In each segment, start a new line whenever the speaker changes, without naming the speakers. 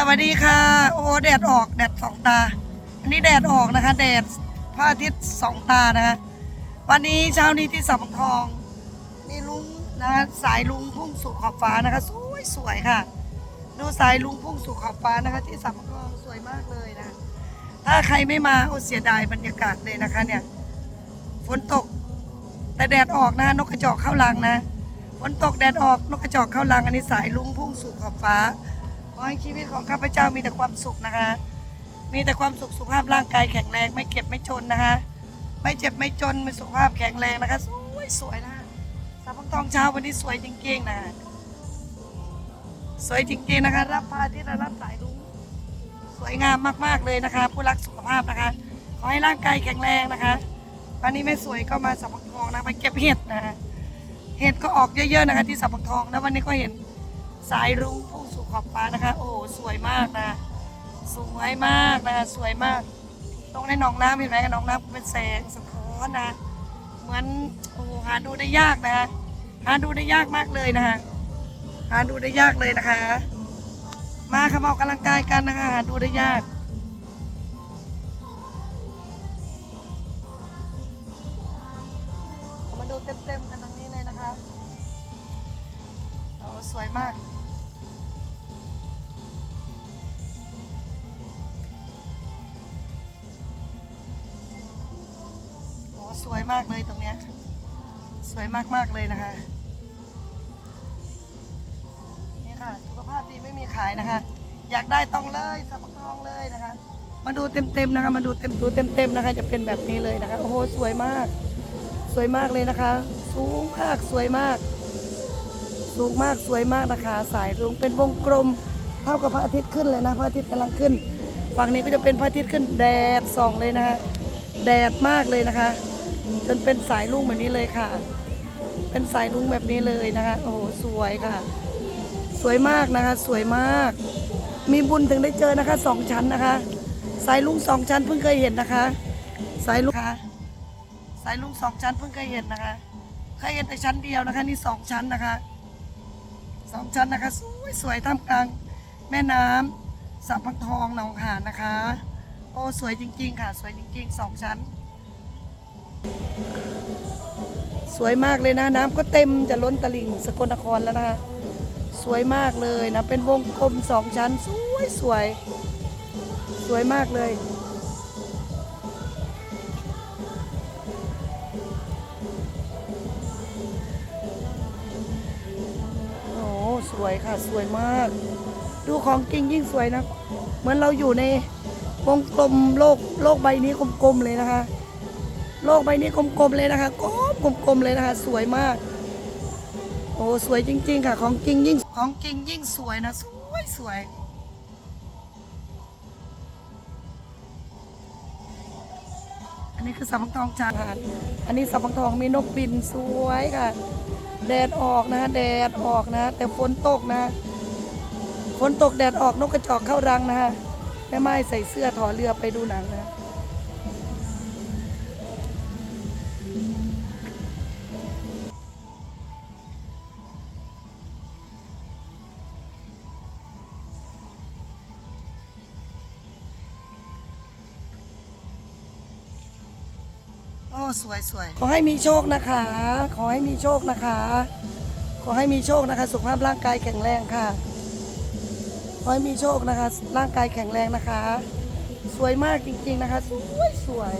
สวัสดีค่ะ โอ้แดดออกแดดสองตา อันนี้แดดออกนะคะ แดดพระอาทิตย์สองตานะคะวันนี้เช้านี้ที่สัมทองมีลุงนะคะสายลุงพุ่งสู่ขอบฟ้านะคะ สวยสวยค่ะ ดูสายลุงพุ่งสู่ขอบฟ้านะคะ ที่สัมทองสวยมากเลยนะ ถ้าใครไม่มาโอ้เสียดายบรรยากาศเลยนะคะ เนี่ยฝนตก แต่แดดออกนะนกกระจอกเข้ารังนะฝนตกแดดออกนกกระจอกเข้ารังอันนี้สายลุงพุ่งสู่ขอบฟ้า ขอให้ชีวิตของข้าพเจ้ามีแต่ความสุขนะคะ มีแต่ความสุขสุขภาพร่างกายแข็งแรงไม่เก็บไม่จนนะคะ ไม่เจ็บไม่จนมีสุขภาพแข็งแรงนะคะสวยสวยนะคะสาวพังทองเช้าวันนี้สวยจริงๆนะสวยจริงๆนะคะ รับพาทิตย์และรับสายลุงสวยงามมากๆเลยนะคะ ผู้รักสุขภาพนะคะ ขอให้ร่างกายแข็งแรงนะคะวันนี้แม่สวยก็มาสับปะทองนะไปเก็บเห็ดนะคะเห็ดก็ออกเยอะๆนะคะที่สับปะทองแล้ววันนี้ก็เห็น สายรุ้งพุ่งสู่ขอบฟ้านะคะ โอ้สวยมากนะสวยมากนะสวยมาก ตรงในหนองน้ำเห็นไหมหนองน้ำเป็นแสงสะท้อนนะ เหมือนโอ้หาดูได้ยากนะหาดูได้ยากมากเลยนะคะหาดูได้ยากเลยนะคะ มาค่ะมาออกกำลังกายกันนะคะหาดูได้ยากมาดูเต็มๆกันตรงนี้เลยนะคะโอ้สวยมาก สวยมากเลยตรงเนี้ย สวยมากๆเลยนะคะนี่ค่ะสุขภาพดีไม่มีขายนะคะ อยากได้ต้องเลยสับปะรองเลยนะคะ มาดูเต็มๆนะคะ มาดูเต็มดูเต็มๆนะคะ จะเป็นแบบนี้เลยนะคะโอ้โหสวยมาก สวยมากเลยนะคะ สูงมากสวยมาก สูงมากสวยมากนะคะ สายรุ้งเป็นวงกลมเท่ากับพระอาทิตย์ขึ้นเลยนะพระอาทิตย์กำลังขึ้นฝั่งนี้ก็จะเป็นพระอาทิตย์ขึ้นแดดส่องเลยนะคะแดดมากเลยนะคะ จนเป็นสายรุ้งแบบนี้เลยค่ะ เป็นสายรุ้งแบบนี้เลยนะคะ โอ้โหสวยค่ะ สวยมากนะคะ สวยมาก มีบุญถึงได้เจอนะคะสองชั้นนะคะ สายลุงสองชั้นเพิ่งเคยเห็นนะคะ สายลุงค่ะสายลุงสองชั้นเพิ่งเคยเห็นนะคะเคยเห็นแต่ชั้นเดียวนะคะ นี่สองชั้นนะคะสองชั้นนะคะ สวยสวยท่ามกลางแม่น้ำสับพังทองหนองหานนะคะ โอ้สวยจริง ๆ ค่ะ สวยจริงๆสองชั้น สวยมากเลยนะน้ำก็เต็มจะล้นตลิ่งสกลนครแล้วนะคะสวยมากเลยนะเป็นวงกลมสองชั้น สวยสวย สวยมากเลย โอ้สวยค่ะสวยมาก ดูของจริงยิ่งสวยนะ เหมือนเราอยู่ในวงกลมโลกโลกใบนี้กลมๆเลยนะคะ โลกใบนี้กลมๆเลยนะคะกลมกลมๆเลยนะคะ สวยมาก โอ้สวยจริง ๆ ค่ะ ของจริงยิ่งของจริงยิ่งสวยนะ สวยสวยอันนี้คือสับปังทองจางหาอันนี้สับปังทองมีนกบินสวยค่ะ แดดออกนะแดดออกนะ แต่ฝนตกนะฝนตกแดดออกนกกระจอกเข้ารังนะฮะแม่ไม้ใส่เสื้อถอเรือไปดูหนังนะ อ้สวยสวยขอให้มีโชคนะคะ ขอให้มีโชคนะคะ ขอให้มีโชคนะคะ สุขภาพร่างกายแข็งแรงค่ะ ขอให้มีโชคนะคะ ร่างกายแข็งแรงนะคะ สวยมากจริง ๆนะคะ สวยสวย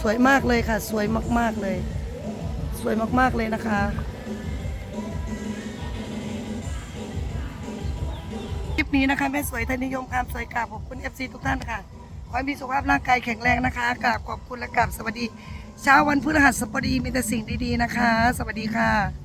สวยมากเลยค่ะ สวยมากๆเลย สวยมากๆเลยนะคะ ลิปนี้นะคะแม่สวยทยนิยมความสวยกราบขอบคุณ FC ทุกท่านค่ะขอให้มีสุขภาพร่างกายแข็งแรงนะคะกราบขอบคุณและกราบสวัสดี เช้าวันพฤหัสบดีมีแต่สิ่งดีๆนะคะ สวัสดีค่ะ